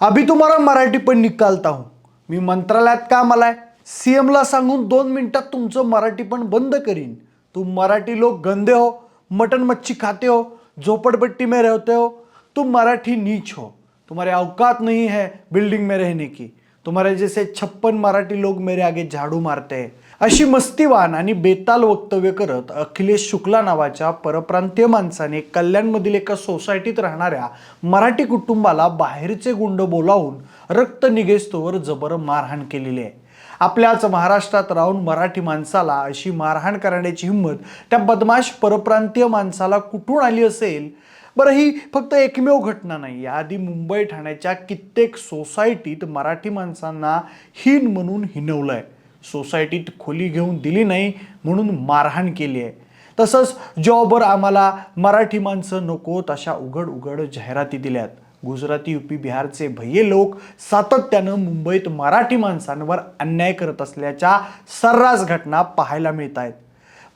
अभी तुम्हाला मराठी पण निकालता हूँ. मी मंत्रालयात काम आलाय. सी एमला सांगून दोन मिनिटात तुमचं मराठी पण बंद करीन. तुम मराठी लोग गंदे हो मटन मच्छी खाते हो झोपड़पट्टी में रहते हो तुम मराठी नीच हो. तुम्हारे अवकात नहीं है बिल्डिंग में रहने की. तुम्हाला जैसे छप्पन मराठी लोक मेरे आगे झाडू मारते अशी मस्तीवान आणि बेताल वक्तव्य करत अखिलेश शुक्ला नावाच्या परप्रांतीय माणसाने कल्याणमधील एका सोसायटीत राहणाऱ्या मराठी कुटुंबाला बाहेरचे गुंड बोलावून रक्त निघेस्तोवर जबर मारहाण केलेली आहे. आपल्याच महाराष्ट्रात राहून मराठी माणसाला अशी मारहाण करण्याची हिंमत त्या बदमाश परप्रांतीय माणसाला कुठून आली असेल? बरं ही फक्त एकमेव घटना नाही. याआधी मुंबई ठाण्याच्या कित्येक सोसायटीत मराठी माणसांना हीन म्हणून हिनवलंय सोसायटीत खोली घेऊन दिली नाही म्हणून मारहाण केली आहे. तसंच जॉबवर आम्हाला मराठी माणसं नकोत अशा उघड उघड जाहिराती दिल्यात. गुजराती युपी बिहारचे भय्ये लोक सातत्यानं मुंबईत मराठी माणसांवर अन्याय करत असल्याच्या सर्रास घटना पाहायला मिळत आहेत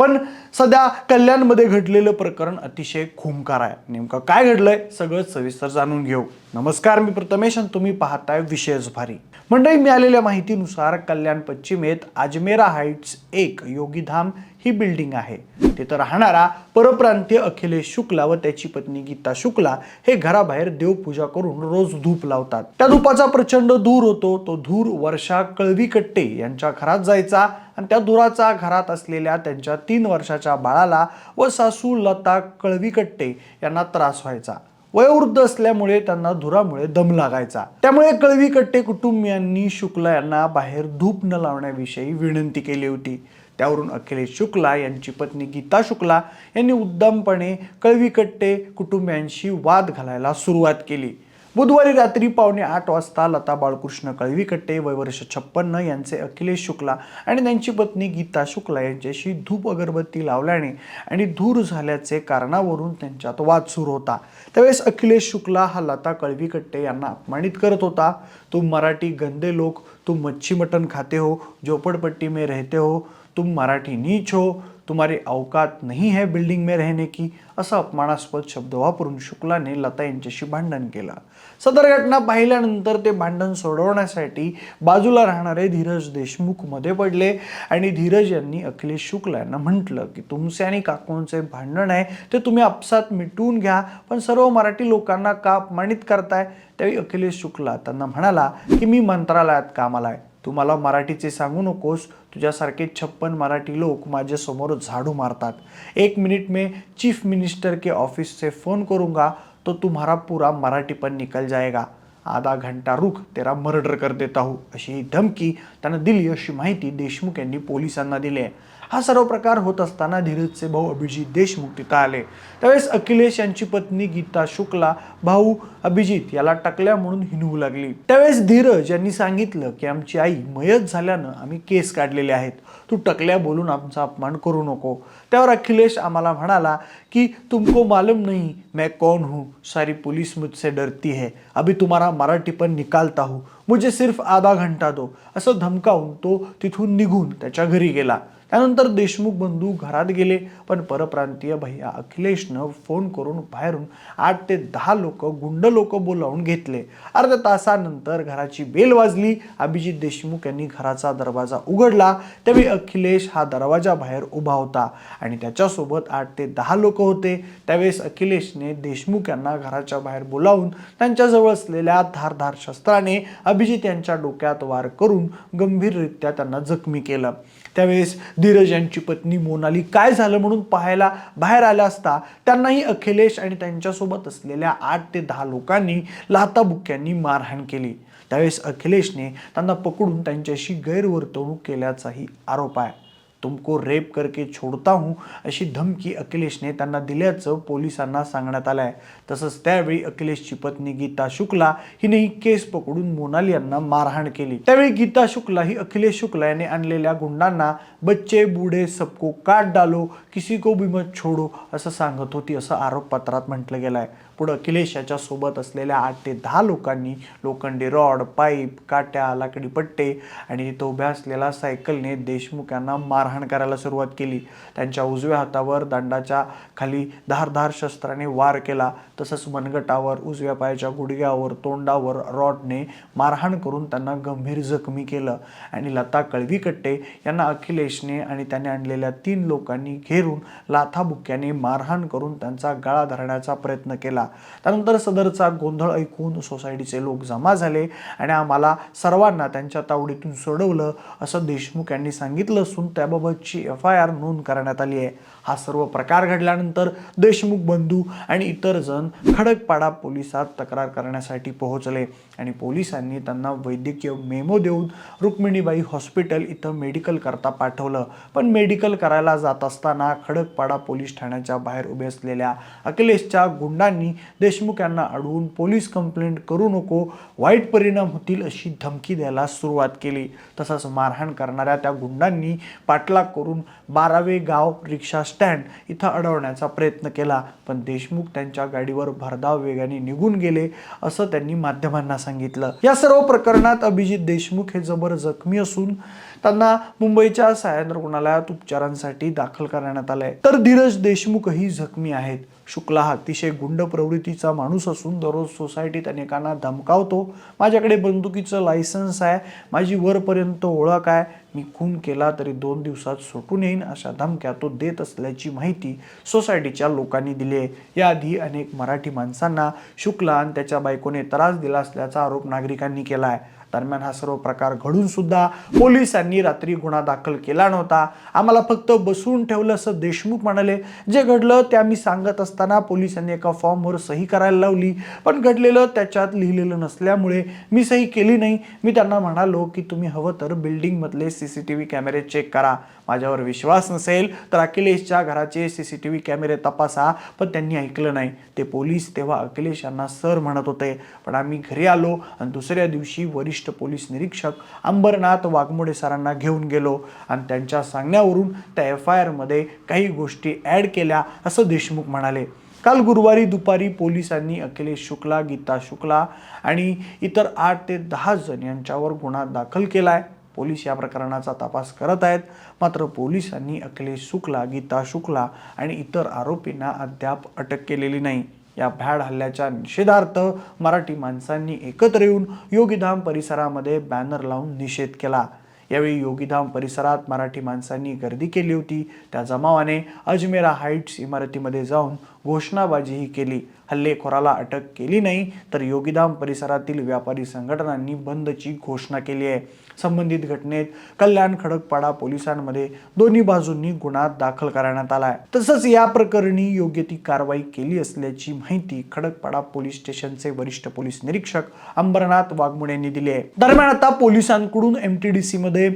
पण सध्या कल्याणमध्ये घडलेलं प्रकरण अतिशय खुमकार आहे नेमकं काय घडलंय सगळं सविस्तर जाणून घेऊ. नमस्कार मी प्रथमेश आणि तुम्ही पाहताय विशेष भारी मंडळी मिळालेल्या माहितीनुसार कल्याण पश्चिमेत अजमेरा हाईट्स एक योगीधाम ही बिल्डिंग आहे. तिथं राहणारा परप्रांतीय अखिलेश शुक्ला व त्याची पत्नी गीता शुक्ला हे घराबाहेर देवपूजा करून रोज धूप लावतात. त्या धुपाचा प्रचंड धूर होतो. तो धूर वर्षा कळवीकट्टे यांच्या घरात जायचा आणि त्या धुराचा घरात असलेल्या त्यांच्या तीन वर्षाच्या बाळाला व सासू लता कळवीकट्टे यांना त्रास व्हायचा. वयोवृद्ध असल्यामुळे त्यांना धुरामुळे दम लागायचा. त्यामुळे कळवी कट्टे कुटुंबियांनी शुक्ला यांना बाहेर धूप न लावण्याविषयी विनंती केली होती. त्यावरून अखिलेश शुक्ला यांची पत्नी गीता शुक्ला यांनी उद्दामपणे कळवीकट्टे कुटुंबियांशी वाद घालायला सुरुवात केली. बुधवारी रात्री पावणे आठ वाजता लता बाळकृष्ण कळवीकट्टे वय वर्ष छप्पन्न यांचे अखिलेश शुक्ला आणि त्यांची पत्नी गीता शुक्ला यांच्याशी धूप अगरबत्ती लावल्याने आणि धूर झाल्याचे कारणावरून त्यांच्यात वाद सुरू होता. त्यावेळेस अखिलेश शुक्ला हा लता कळवीकट्टे यांना अपमानित करत होता. तुम मराठी गंदे लोक तुम मच्छी मटन खाते हो झोपड़पट्टी में रहते हो तुम मराठी नीच हो तुम्हारी अवकात नहीं है बिल्डिंग में रहने की असं अपमानास्पद शब्द वापरून शुक्लाने लता यांच्याशी भांडण केलं. सदर घटना पाहिल्यानंतर ते भांडण सोडवण्यासाठी बाजूला राहणारे धीरज देशमुखमध्ये पडले आणि धीरज यांनी अखिलेश शुक्ला यांना म्हटलं की तुमचे आणि काकूंचे भांडण आहे ते तुम्ही आपसात मिटवून घ्या पण सर्व मराठी लोकांना का अपमानित करताय? त्यावेळी अखिलेश शुक्ला त्यांना म्हणाला की मी मंत्रालयात कामाला आहे. तू मला मराठीचे सांगू नकोस. तुझ्यासारखे छप्पन मराठी लोक माझ्यासमोर झाडू मारतात. एक मिनिट में चीफ मिनिस्टर के ऑफिस से फ़ोन करूँगा. तो तुम्हारा पूरा मराठीपन निकल जाएगा. आधा घंटा रुक तेरा मर्डर कर देता हूँ अशी ही धमकी त्यानं दिली अशी माहिती देशमुख यांनी पोलिसांना दिली आहे. हा सर्व प्रकार होत असताना धीरजचे भाऊ अभिजित देशमुख तिथं आले. त्यावेळेस अखिलेश यांची पत्नी गीता शुक्ला भाऊ अभिजित याला टाकल्या म्हणून हिनवू लागली. त्यावेळेस धीरज यांनी सांगितलं की आमची आई मयत झाल्यानं आम्ही केस काढलेले आहेत. तू टकल्या बोलून आमचा अपमान करू नको. त्यावर अखिलेश आम्हाला म्हणाला की तुमको मालूम नहीं मैं कौन हूँ? सारी पुलिस मुझसे डरती है. अभी तुम्हारा मराठी पण निकालता हूँ. मुझे सिर्फ आधा घंटा दो. असं धमकावून तो तिथून निघून त्याच्या घरी गेला. त्यानंतर देशमुख बंधू घरात गेले पण परप्रांतीय भैया अखिलेशनं फोन करून बाहेरून आठ ते दहा लोक गुंड लोक बोलावून घेतले. अर्ध्या तासानंतर घराची बेल वाजली. अभिजित देशमुख यांनी घराचा दरवाजा उघडला. त्यावेळी अखिलेश हा दरवाजा बाहेर उभा होता आणि त्याच्यासोबत आठ ते दहा लोक होते. त्यावेळेस अखिलेशने देशमुख यांना घराच्या बाहेर बोलावून त्यांच्याजवळ असलेल्या धारधार शस्त्राने अभिजित यांच्या डोक्यात वार करून गंभीररित्या त्यांना जखमी केलं. त्यावेळेस धीरज यांची पत्नी मोनाली काय झालं म्हणून पाहायला बाहेर आल्या असता त्यांनाही अखिलेश आणि त्यांच्यासोबत असलेल्या आठ ते दहा लोकांनी लाताबुक्यांनी मारहाण केली. त्यावेळेस अखिलेशने त्यांना पकडून त्यांच्याशी गैरवर्तवणूक केल्याचाही आरोप आहे. तुमको रेप करके छोडता हूँ अशी धमकी अखिलेशने त्यांना दिल्याचं पोलिसांना सांगण्यात आलं आहे तसंच त्यावेळी अखिलेशची पत्नी गीता शुक्ला हिनेही केस पकडून मोनाली यांना मारहाण केली. त्यावेळी गीता शुक्ला ही अखिलेश शुक्ला याने आणलेल्या गुंडांना बच्चे बूढ़े सबको काट डालो किसी को भी मत छोडो असं सांगत होती असं आरोपपत्रात म्हटलं गेलं आहे पुढं अखिलेश याच्या सोबत असलेल्या आठ ते दहा लोकांनी लोखंडी रॉड पाईप काट्या लाकडी पट्टे आणि तिथं उभ्या असलेल्या सायकलने देशमुख यांना मारहाण मारहाण करायला सुरुवात केली. त्यांच्या उजव्या हातावर दंडाच्या खाली धारधार शस्त्राने वार केला. तसंच मनगटावर उजव्या पायाच्या गुडघ्यावर तोंडावर रॉडने मारहाण करून त्यांना गंभीर जखमी केलं. आणि लता कळवीकट्टे यांना अखिलेशने आणि त्याने आणलेल्या तीन लोकांनी घेरून लाथाबुक्याने मारहाण करून त्यांचा गळा धरण्याचा प्रयत्न केला. त्यानंतर सदरचा गोंधळ ऐकून सोसायटीचे लोक जमा झाले आणि आम्हाला सर्वांना त्यांच्या तावडीतून सोडवलं असं देशमुख यांनी सांगितलं असून याबाबतची एफ आय आर नोंद करण्यात आली आहे. हा सर्व प्रकार घडल्यानंतर देशमुख बंधू आणि इतर जण खडकपाडा पोलिसात तक्रार करण्यासाठी पोहोचले आणि पोलिसांनी त्यांना वैद्यकीय मेमो देऊन रुक्मिणीबाई हॉस्पिटल इथं मेडिकल करता पाठवलं. पण मेडिकल करायला जात असताना खडकपाडा पोलीस ठाण्याच्या बाहेर उभे असलेल्या अखिलेशच्या गुंडांनी देशमुख यांना अडवून पोलीस कंप्लेंट करू नको वाईट परिणाम होतील अशी धमकी द्यायला सुरुवात केली. तसंच मारहाण करणाऱ्या त्या गुंडांनी पाठलाग करून बारावे गाव रिक्षा स्टँड इथं अडवण्याचा प्रयत्न केला. पण देशमुख त्यांच्या गाडीवर भरधाव वेगाने निघून गेले असं त्यांनी माध्यमांना सांगितलं. या सर्व प्रकरणात अभिजित देशमुख हे जबर जखमी असून त्यांना मुंबईच्या सायन रुग्णालयात उपचारांसाठी दाखल करण्यात आलंय. तर धीरज देशमुखही जखमी आहेत. शुक्ला हा अतिशय गुंड प्रवृत्तीचा माणूस असून दररोज सोसायटीत अनेकांना धमकावतो. माझ्याकडे बंदुकीचं लायसन्स आहे. माझी वरपर्यंत ओळख आहे. मी खून केला तरी दोन दिवसात सुटून येईन अशा धमक्या तो देत असल्याची माहिती सोसायटीच्या लोकांनी दिली आहे. याआधी अनेक मराठी माणसांना शुक्ला आणि त्याच्या बायकोने त्रास दिला असल्याचा आरोप नागरिकांनी केला आहे. दरम्यान हा सर्व प्रकार घडून सुद्धा पोलिसांनी रात्री गुन्हा दाखल केला नव्हता. आम्हाला फक्त बसवून ठेवलं असं देशमुख म्हणाले. जे घडलं ते आम्ही सांगत असताना पोलिसांनी एका फॉर्मवर सही करायला लावली. पण घडलेलं त्याच्यात लिहिलेलं नसल्यामुळे मी सही केली नाही. मी त्यांना म्हणालो की तुम्ही हवं तर बिल्डिंगमधले सी सी टी व्ही कॅमेरे चेक करा. माझ्यावर विश्वास नसेल तर अखिलेशच्या घराचे सी सी टी व्ही कॅमेरे तपासा. पण त्यांनी ऐकलं नाही. ते पोलीस तेव्हा अखिलेश यांना सर म्हणत होते. पण आम्ही घरी आलो आणि दुसऱ्या दिवशी वरिष्ठ पोलीस निरीक्षक अंबरनाथ वाघमोडे सरांना घेऊन गेलो. आणि त्यांच्या सांगण्यावरून त्या एफ आय आरमध्ये काही गोष्टी ॲड केल्या असं देशमुख म्हणाले. काल गुरुवारी दुपारी पोलिसांनी अखिलेश शुक्ला गीता शुक्ला आणि इतर आठ ते दहा जण यांच्यावर गुन्हा दाखल केला आहे पोलीस या प्रकरणाचा तपास करत आहेत. मात्र पोलिसांनी अखिलेश शुक्ला गीता शुक्ला आणि इतर आरोपींना अद्याप अटक केलेली नाही. या भ्याड हल्ल्याच्या निषेधार्थ मराठी माणसांनी एकत्र येऊन योगीधाम परिसरामध्ये बॅनर लावून निषेध केला. यावेळी योगीधाम परिसरात मराठी माणसांनी गर्दी केली होती. त्या जमावाने अजमेरा हाईट्स इमारतीमध्ये जाऊन घोषणाबाजीही केली. हल्लेखोराला अटक केली नाही तर योगीधाम परिसरातील व्यापारी संघटनांनी बंदची घोषणा केली आहे. संबंधित घटनेत कल्याण खडकपाडा पोलिसांमध्ये दोन्ही बाजूंनी गुन्हा दाखल करण्यात आलाय. तसंच या प्रकरणी योग्य ती कारवाई केली असल्याची माहिती खडकपाडा पोलीस स्टेशनचे वरिष्ठ पोलीस निरीक्षक अंबरनाथ वाघमोड यांनी दिली आहे. दरम्यान आता पोलिसांकडून एम टी डी मध्ये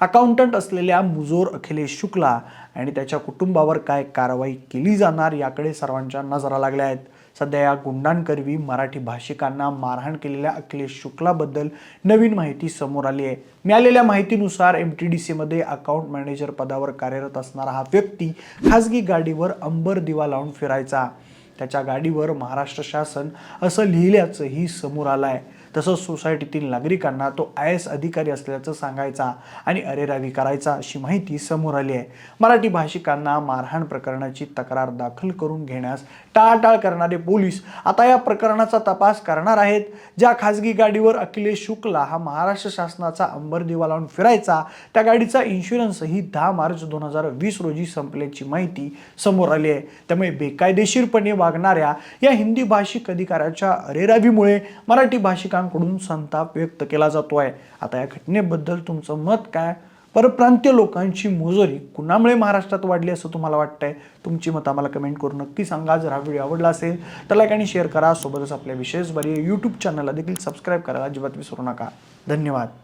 अकाउंटंट असलेल्या मुजोर अखिलेश शुक्ला आणि त्याच्या कुटुंबावर काय कारवाई केली जाणार याकडे सर्वांच्या नजरा लागल्या आहेत. सध्या या गुंडांकरवी मराठी भाषिकांना मारहाण केलेल्या अखिलेश शुक्लाबद्दल नवीन माहिती समोर आली आहे. मिळालेल्या माहितीनुसार एम टी डी सीमध्ये अकाउंट मॅनेजर पदावर कार्यरत असणारा हा व्यक्ती खाजगी गाडीवर अंबर दिवा लावून फिरायचा. त्याच्या गाडीवर महाराष्ट्र शासन असं लिहिल्याचंही समोर आलं आहे तसंच सोसायटीतील नागरिकांना तो आय एस अधिकारी असल्याचं सांगायचा आणि अरेरावी करायचा अशी माहिती समोर आली आहे. मराठी भाषिकांना मारहाण प्रकरणाची तक्रार दाखल करून घेण्यास टाळाटाळ करणारे पोलीस आता या प्रकरणाचा तपास करणार आहेत. ज्या खाजगी गाडीवर अखिलेश शुक्ला हा महाराष्ट्र शासनाचा अंबर दिवा लावून फिरायचा त्या गाडीचा इन्शुरन्सही दहा मार्च दोन हजार वीस रोजी संपल्याची माहिती समोर आली आहे. त्यामुळे बेकायदेशीरपणे वागणाऱ्या या हिंदी भाषिक अधिकाऱ्याच्या अरेरावीमुळे मराठी भाषिकांकडून संताप व्यक्त केला जातोय. आता या घटनेबद्दल तुमचं मत काय? परप्रांतीय लोकांची मोजरी कुणामुळे महाराष्ट्रात वाढली असं तुम्हाला वाटतंय? तुमची मतं आम्हाला कमेंट करून नक्की सांगा. जर हा व्हिडिओ आवडला असेल तर लाईक आणि शेअर करा. सोबतच आपल्या विशेष बरी यूट्यूब चॅनलला देखील सबस्क्राईब करायला अजिबात विसरू नका. धन्यवाद.